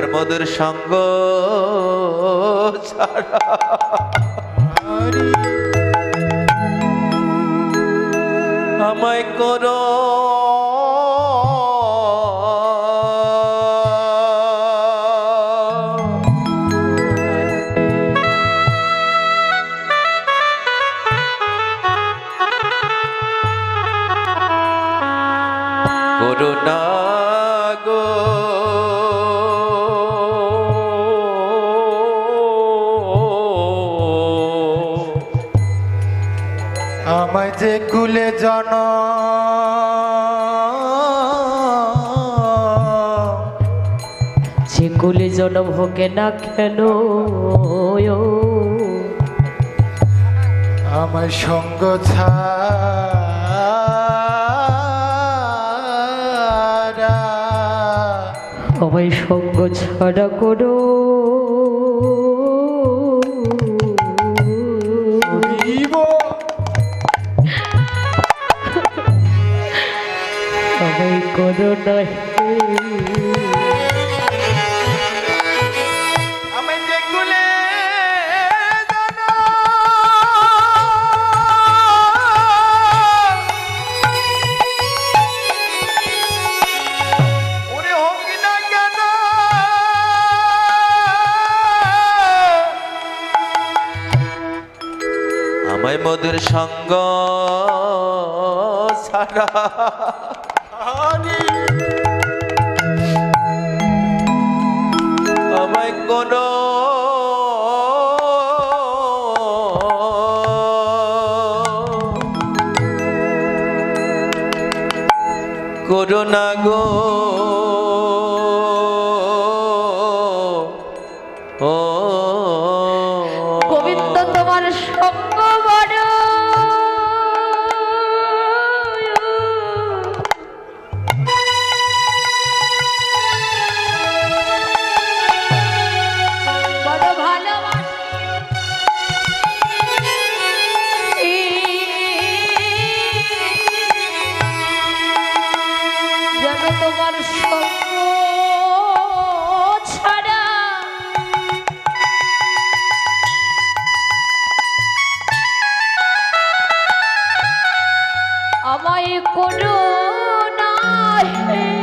তোমার মধুর সঙ্গ ছাড়া। আমায় করো। কুলে জন। যে কুলে জনম হোকে না কেন? আমার সঙ্গ ছাড়া। আমায় সঙ্গ ছাড়া করো। আমায় করুণা গো। আমায় করো না হে।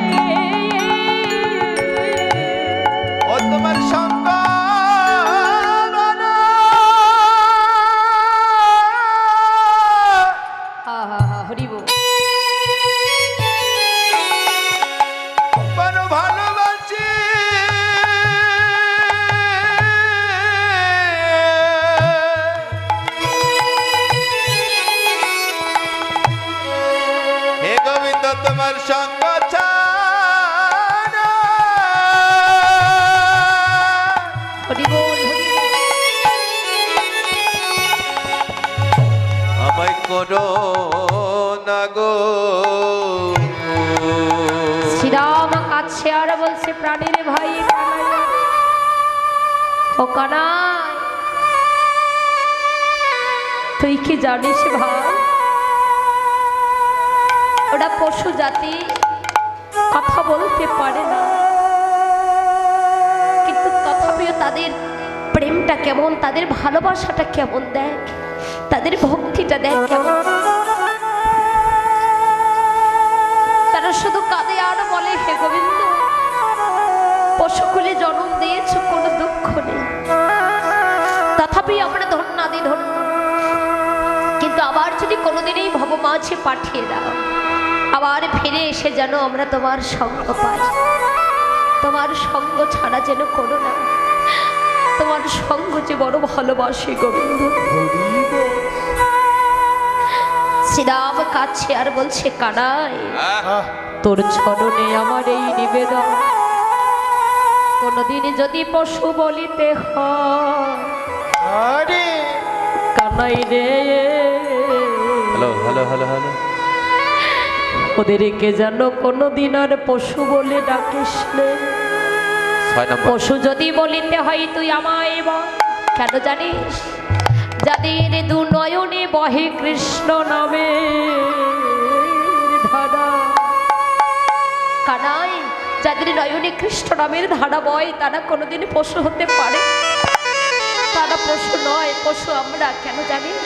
প্রাণীর ভাই। ও কানাই তুই কি জানিস ভাই? ওরা পশু জাতি, কথা বলতে পারে না। কিন্তু তথাপিও তাদের প্রেমটা কেমন, তাদের ভালোবাসাটা কেমন দেখ, তাদের ভক্তিটা দেখ কেমন। কোনোদিনই ভব পাঠিয়ে দাও। আবার ফিরে এসে যেন আমরা তোমার সঙ্গ পাই। তোমার সঙ্গ ছাড়া যেন করো না তোমার সঙ্গ যে বড় ভালোবাসি গোবিন্দ। শ্রীরাম কাছে আর বলছে কানাই তোর চরণে আমার এই নিবেদন। কোনদিন যদি পশু বলিতে হয় আরে। কানাই রে। Hello hello hello hello. ওদেরকে যেন কোনোদিন আর পশু বলে ডাকিস। পশু যদি বলিতে হয় তুই আমায় বল। কেন জানিস? যাদের দু নয়নে বহে কৃষ্ণ নামে ধারা। কানাই যাদের নয়নে কৃষ্ণ নামের ধারা বয় তারা কোনোদিন পশু হতে পারে। তারা পশু নয় পশু আমরা কেন জানিস?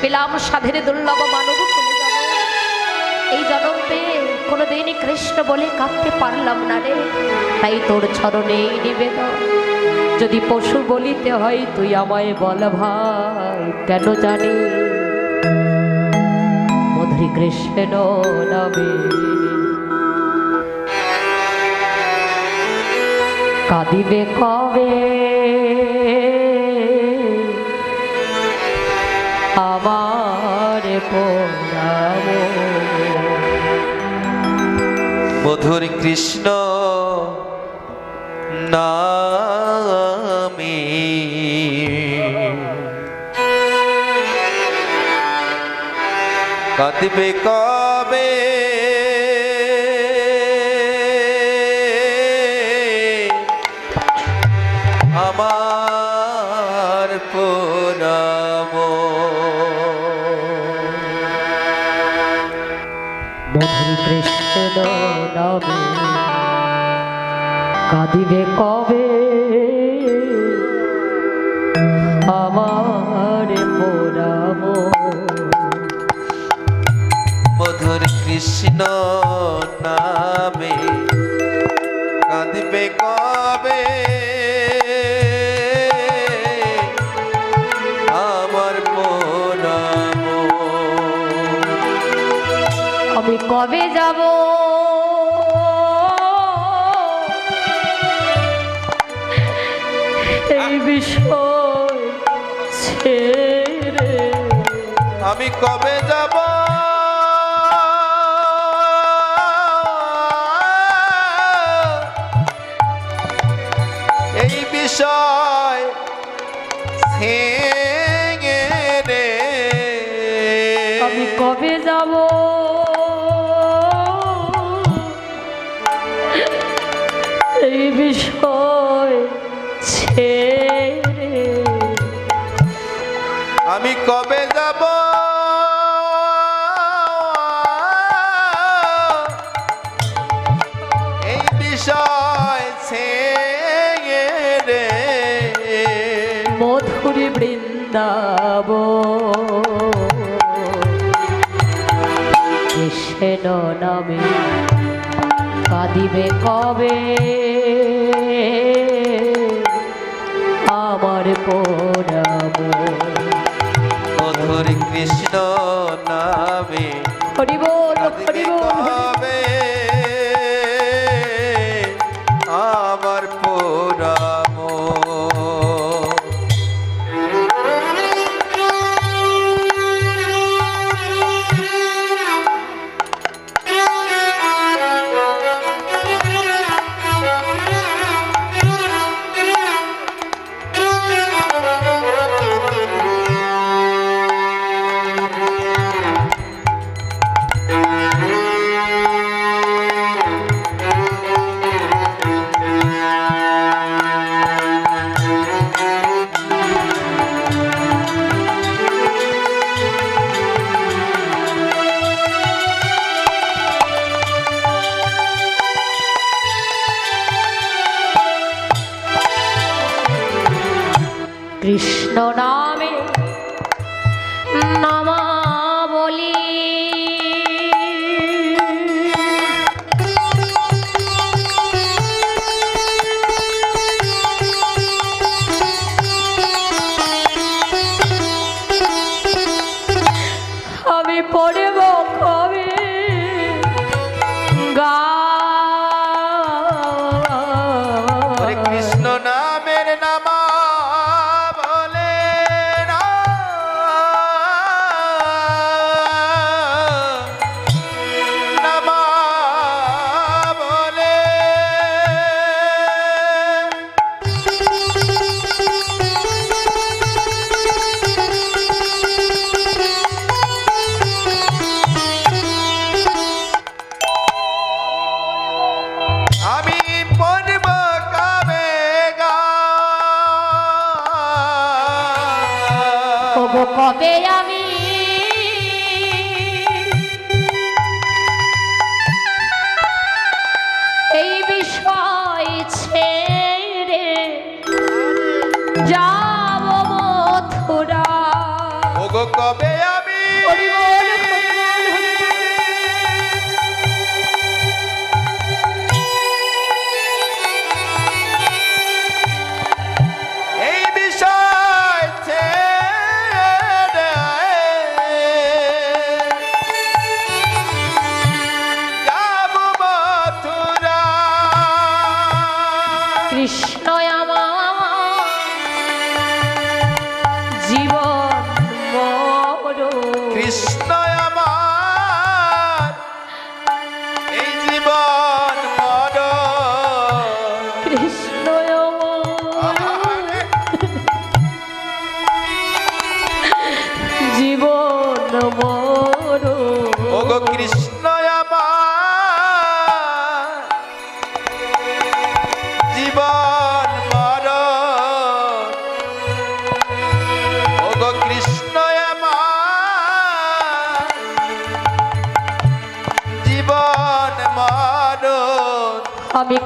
পেলাম সাধের দুর্লভ মানব এই জনম পেয়ে কোনোদিনই কৃষ্ণ বলে কাঁদতে পারলাম না রে। তাই তোর এই নিবেদন। যদি পশু বলিতে হয়, তুই আমায় বল ভাই, কেন জানি? মধুরী কৃষ্ণ নামে। কাঁদিবে কবে? আমার মধুর কৃষ্ণ নামে। কাঁদবে কবে মধুর কৃষ্ণ নামে কাঁদিবে কবে? আমার পোড়াব। মধুর কৃষ্ণ নামে এই বৃন্দাব কৃষ্ণ নামে কাঁদিবে কবে? আমার পোড়াব মধুর কৃষ্ণ নামে হরি বল। কৃষ্ণ নামে। Krishna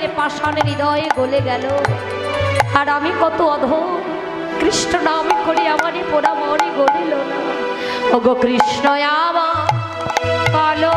জলে পাষাণ হৃদয়ে গলে গেল। আর আমি কত অধ কৃষ্ণ নাম করে আমারই পোড়া মরে গলিল না। ও গো কৃষ্ণ, আমার কালো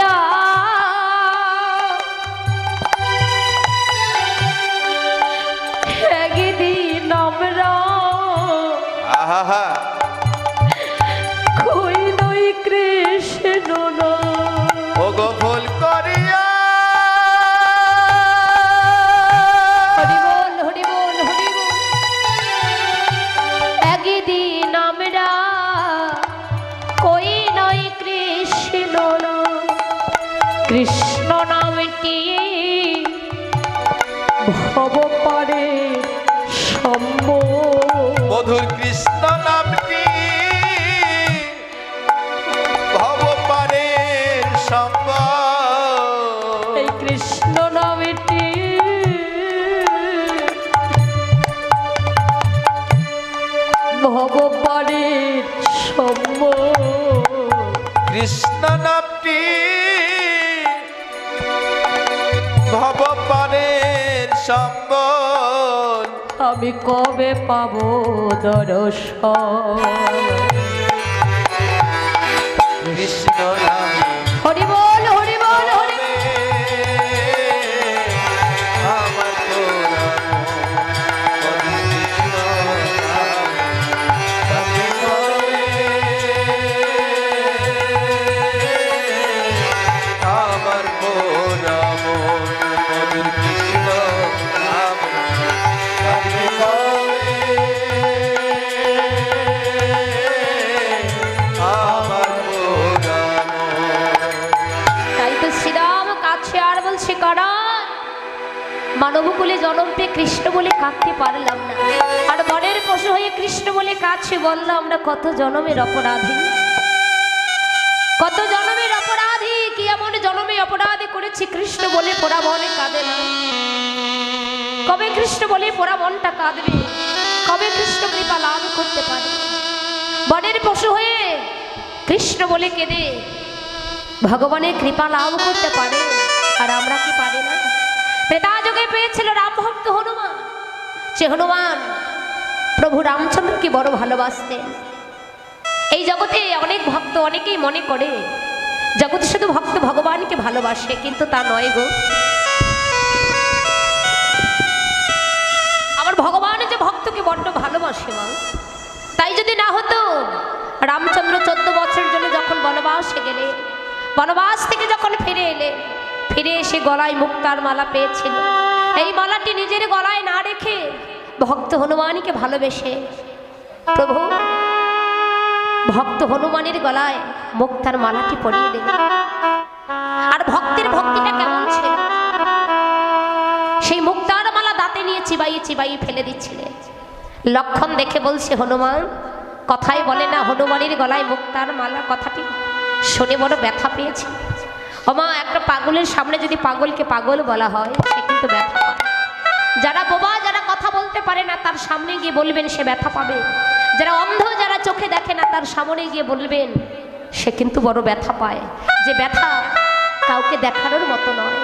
হ্যাঁ কই নই কৃষ্ণ না আমি কবে পাব দর্শন? কৃষ্ণ কৃষ্ণ বলে কাঁদতে পারলাম না। আর মনের পশু হয়ে কৃষ্ণ বলে কাছে বললাম, আমরা কত জনমের অপরাধী? কত জনমের অপরাধী? কি এমন জনমে অপরাধী করেছি কৃষ্ণ বলে পোড়া মনে কাঁদে না। কবে কৃষ্ণ বলে পোড়া মনটা কাঁদবে? কবে কৃষ্ণ কৃপা লাভ করতে পারে? বনের পশু হয়ে কৃষ্ণ বলে কেঁদে। ভগবানের কৃপা লাভ করতে পারে? আর আমরা কি পারি না? ত্রেতা পেয়েছিল রাম ভক্ত হনুমান। সে হনুমান, প্রভু রামচন্দ্রকে বড় ভালোবাসতেন। এই জগতে অনেক ভক্ত অনেকেই মনে করে, জগতে শুধু ভক্ত ভগবানকে ভালোবাসে, কিন্তু তা নয় গো। আমার ভগবান যে ভক্তকে বড্ড ভালোবাসে, মা। তাই যদি না হতো, রামচন্দ্র চোদ্দ বছরের জন্য যখন বনবাসে গেলে, বনবাস থেকে যখন ফিরে এলে ফিরে এসে গলায় মুক্তার মালা পেয়েছিল। এই মালাটি নিজের গলায় না রেখে ভক্ত হনুমানকে ভালোবেসে। প্রভু, ভক্ত হনুমানের গলায় মুক্তার মালাটি পরিয়ে দিল। আর ভক্তের ভক্তিটা কেমন ছিল? সেই মুক্তার মালা দাঁতে নিয়ে চিবাইয়ে চিবাইয়ে ফেলে দিচ্ছিলেন লক্ষণ দেখে বলছে, হনুমান, কথাই বলে না, হনুমানের গলায় মুক্তার মালা। কথাটি শুনে বড় ব্যথা পেয়েছে। ওমা, একটা পাগলের সামনে যদি পাগলকে পাগল বলা হয়, সে কিন্তু ব্যথা পায়। যারা বোবা, যারা কথা বলতে পারে না, তার সামনে গিয়ে বলবেন, সে ব্যথা পাবে। যারা অন্ধ, যারা চোখে দেখে না, তার সামনে গিয়ে বলবেন, সে কিন্তু বড় ব্যথা পায়। যে ব্যথা কাউকে দেখানোর মতো নয়।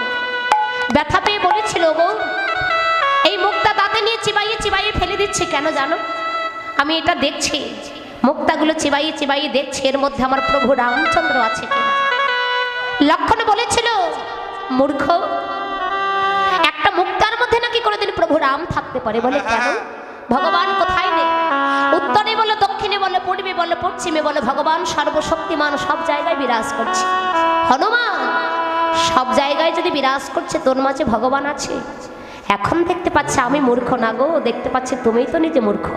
ব্যথা পেয়ে বলেছিল গো এই মুক্তা দাঁতে নিয়ে চিবাইয়ে চিবাইয়ে ফেলে দিচ্ছে কেন জানো? আমি এটা দেখছি। মুক্তাগুলো চিবাইয়ে চিবাইয়ে দেখছি, এর মধ্যে আমার প্রভু রামচন্দ্র আছে কিনা? লক্ষণ বলেছিল, মূর্খ, একটা মুক্তার মধ্যে নাকি কোনোদিন প্রভু রাম থাকতে পারে? বলে ভগবান কোথায় নেই? উত্তরে বলো, দক্ষিণে বলো, পূর্বে বলো, পশ্চিমে বলো, ভগবান সর্বশক্তিমান, সব জায়গায় বিরাজ করছে। হনুমান, সব জায়গায় যদি বিরাজ করছে, তোর মাঝে ভগবান আছে? এখন দেখতে পাচ্ছে আমি মূর্খ না গো, দেখতে পাচ্ছে তুমিই তো নিজে মূর্খ।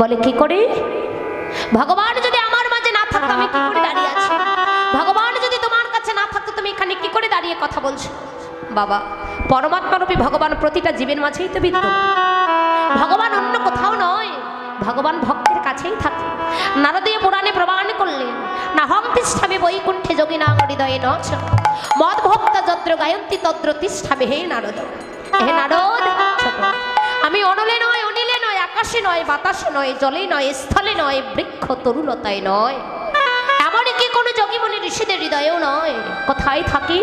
বলে, কি করে? ভগবান কথা বলছো? বাবা, পরমাত্মারূপী ভগবান প্রতিটা জীবের মাঝেই তো বিদ্যমান ভগবান অন্য কোথাও নয়, ভগবান ভক্তের কাছেই থাকে। নারদীয় পুরাণে প্রমাণ করলেন না হং তিষ্ঠাবে বৈকুণ্ঠে যোগী না হৃদয়ে নচ। মদ ভক্ত যত্র গায়ন্তী তদ্র তিষ্ঠাবে হে নারদ হে নারদ আমি অনলে নয়, অনিলে নয়, আকাশে নয়, বাতাসে নয়, জলে নয়, স্থলে নয়, বৃক্ষ তরুলতায় নয়। এমনকি কোনো যোগীমণি ঋষিদের হৃদয়েও নয়। কোথায় থাকি?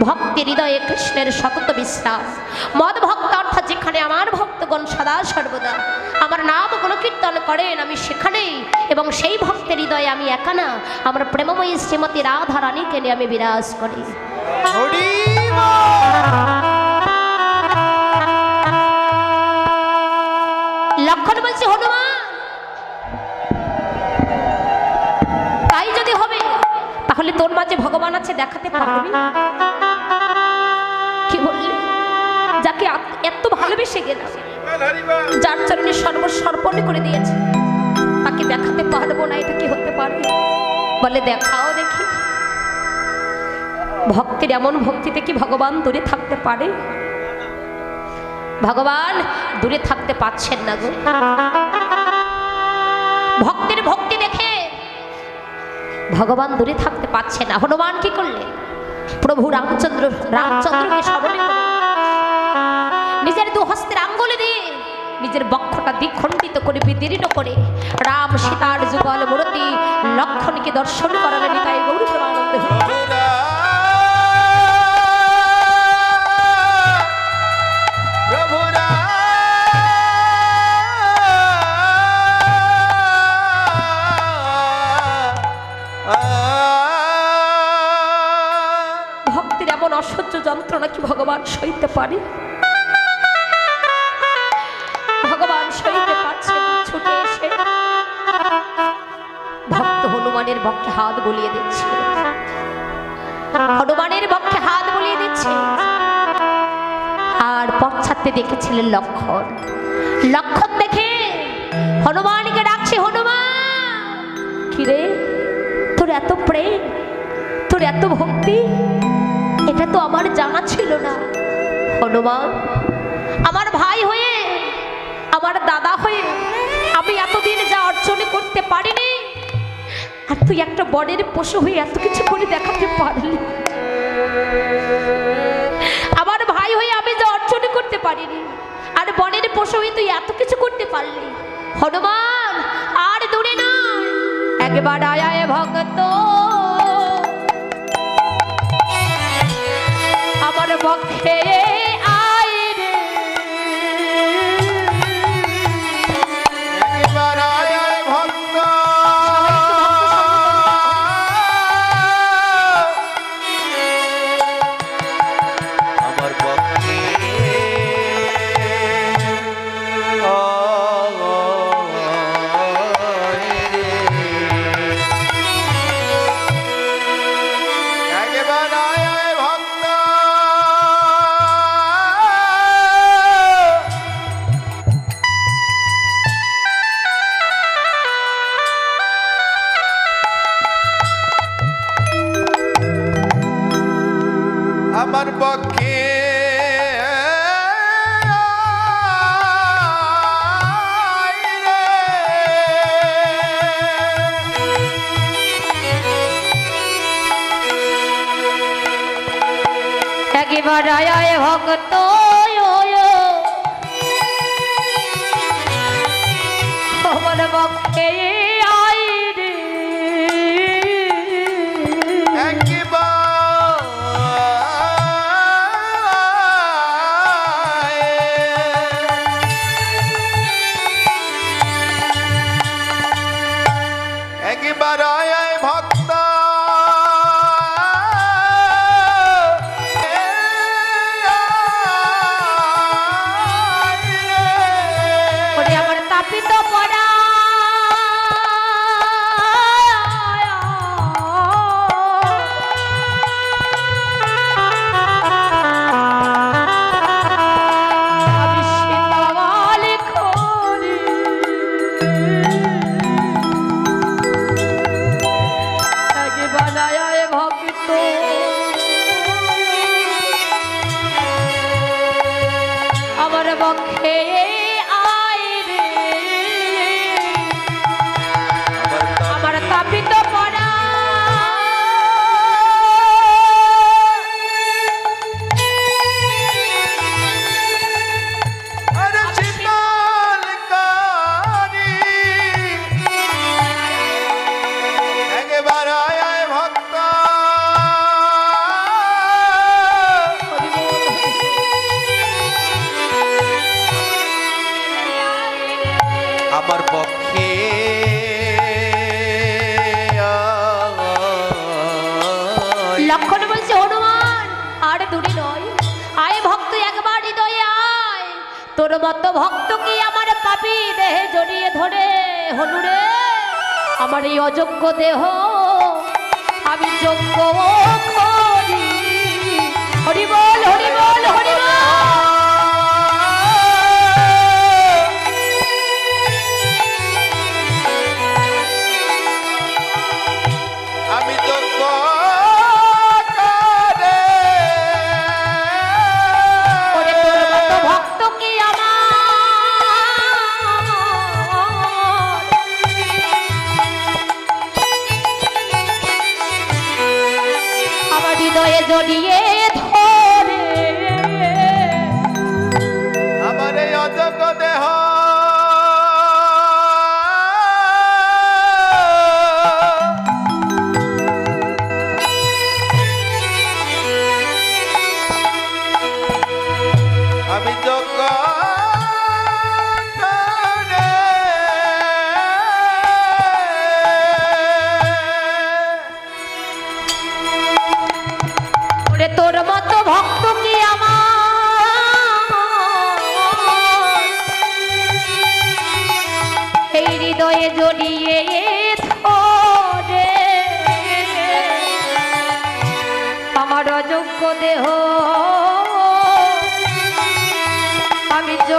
ভক্তের হৃদয়ে কৃষ্ণের সতত বিশ্বাস মদ ভক্ত অর্থাৎ যেখানে আমার ভক্তগণ সদা সর্বদা। আমার নাম কোনো কীর্তন করেন আমি সেখানেই। এবং সেই ভক্তের হৃদয়ে আমি একা না আমার প্রেমময়ী শ্রীমতী রাধা রানীকে নিয়ে আমি বিরাজ করি। এত গেলাম যার চরণে সর্বসর্পণ করে দিয়েছে তাকে দেখাতে পারব না এটা কি হতে পারে? বলে দেখাও দেখি। ভক্তের এমন ভক্তিতে কি ভগবান দূরে থাকতে পারে? ভগবান দূরে থাকতে পাচ্ছেন না গো। ভক্তের ভক্তি দেখে ভগবান দূরে থাকতে পাচ্ছে না। হনুমান কি করলেন? প্রভু রামচন্দ্র রামচন্দ্রকে স্মরণে দু হস্তের আঙ্গুলে দিয়ে নিজের বক্ষটা দ্বিখণ্ডিত করে বিদীর্ণ করে রাম সীতার যুগল মূর্তি লক্ষণকে দর্শন করালেন তাই গৌরী প্রেমানন্দ ভক্তের এমন অসহ্য যন্ত্রণা কি ভগবান সইতে পারে? হনুমানের বক্ষে হাত বলিয়ে দিচ্ছে। হনুমানের বক্ষে হাত বলিয়ে দিচ্ছে। আর পশ্চাতে দেখেছিলেন লক্ষণ। লক্ষণ দেখে হনুমানকে ডাকছে, হনুমান! কিরে? তোর এত প্রেম, তোর এত ভক্তি, এটা তো আমার জানা ছিল না। হনুমান, আমার ভাই হয়ে, আমার দাদা হয়ে আমি এতদিন যা অর্জন করতে পারিনি আর তুই একটা বনের পশু হয়ে এত কিছু করে দেখাতে পারলি। আমার ভাই হয়ে আমি যা অর্জন করতে পারিনি, আর বনের পশু হয়ে তুই এত কিছু করতে পারলি। হনুমান, আর দূরে না। একবার আয় ভগত আমার পক্ষে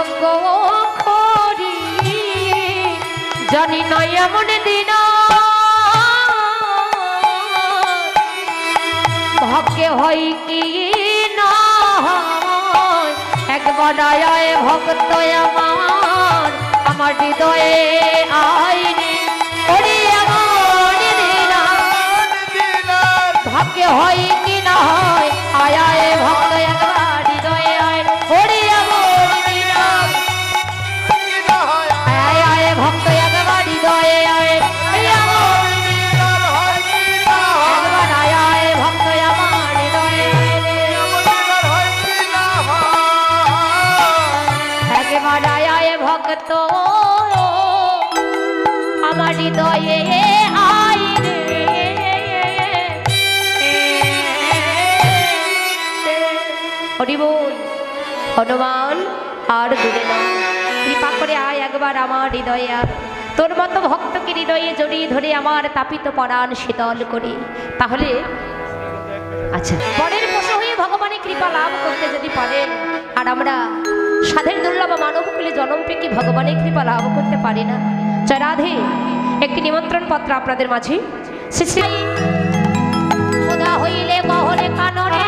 যোগ্য করি। জানি নয় এমন দিন। হয় কি না ভক্ত আমার আমার হৃদয়ে আইনি। ভাগ্যে হয় কি না হয় আয় ভক্ত হনুমান, আর দূরে নয় কৃপা করে আয় একবার আমার হৃদয়ে। তোর মতো ভক্তকে হৃদয়ে জড়িয়ে ধরে আমার তাপিত পরাণ শীতল করে। তাহলে আচ্ছা পরের পশু হয়ে ভগবানের কৃপা লাভ করতে যদি পারেন, আর আমরা সাধের দুর্লভ মানব কুলে জন্ম পেয়ে কি ভগবানের কৃপা লাভ করতে পারি না। জয় রাধে। একটি নিমন্ত্রণ পত্র আপনাদের মাঝে। শ্রী শ্রী। হইলে বহরে কাননে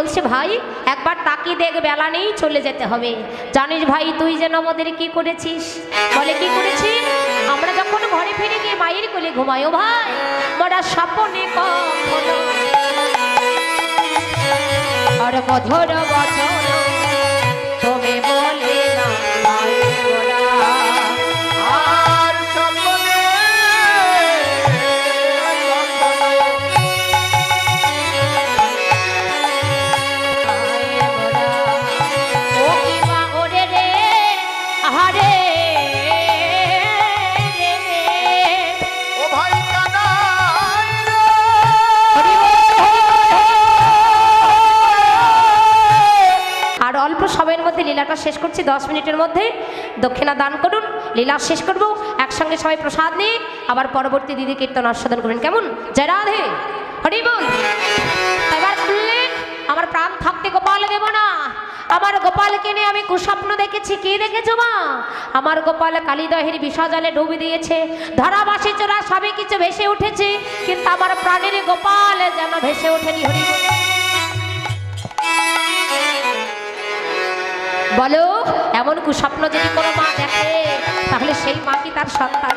বলছে, ভাই, একবার তাকিয়ে দেখ, বেলা নেই, চলে যেতে হবে। জানিস ভাই, তুই যেন আমাদের কি করেছিস? বলে, কি করেছি? আমরা যখন ঘরে ফিরে গিয়ে মায়ের কোলে ঘুমাই, ও ভাই মরা স্বপনে কখনো আর মধুর বচন লীলাটা শেষ করছি, দশ মিনিটের মধ্যে দক্ষিণা দান করুন, লীলা শেষ করব, একসঙ্গে সবাই প্রসাদ নিয়ে আবার পরবর্তী দিদি কীর্তন আস্বাদন করবেন। কেমন? জয় রাধে, হরি বল। এবার খুললেন আমার প্রাণ থাকতে গোপাল দেব না। আমার গোপালকে নিয়ে আমি কুস্বপ্ন দেখেছি, কি দেখেছ মা? আমার গোপাল কালীদহের বিষজলে ডুবে দিয়েছে। ধরাবাসী চোরা সবই কিছু ভেসে উঠেছে, কিন্তু আমার প্রাণের গোপাল যেন ভেসে ওঠেনি, হরি বলো এমন কুস্বপ্ন যদি কোনো মা দেখে তাহলে সেই মা কি তার সন্তান?